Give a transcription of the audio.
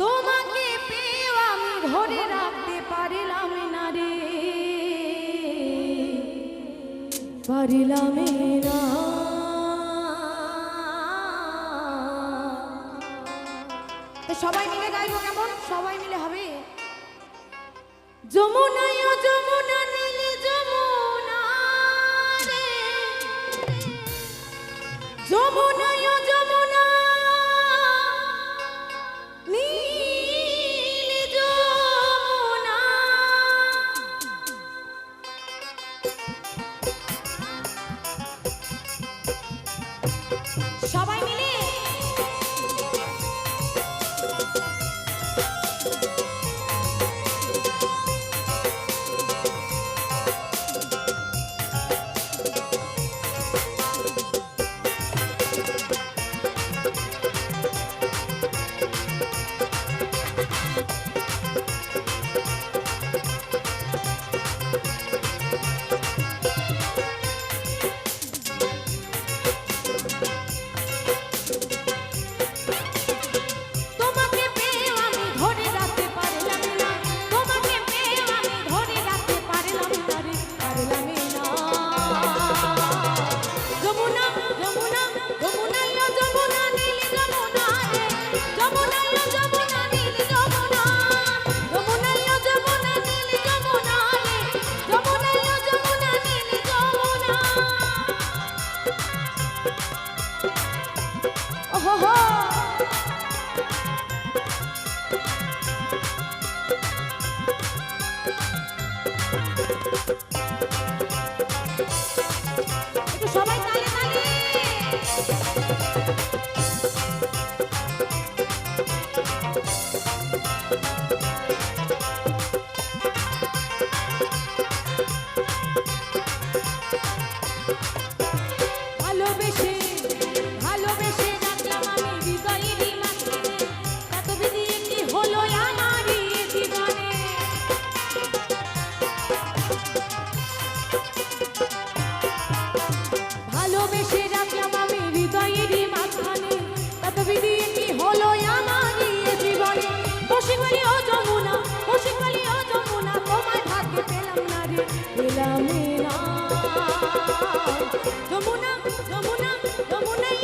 তোমাকে রাখতে পারিলাম না রে। পারিলাম সবাই মিলে গাইব কেমন? সবাই মিলে হবে? যমুনা লীলা মিনা যমুনা যমুনা যমুনা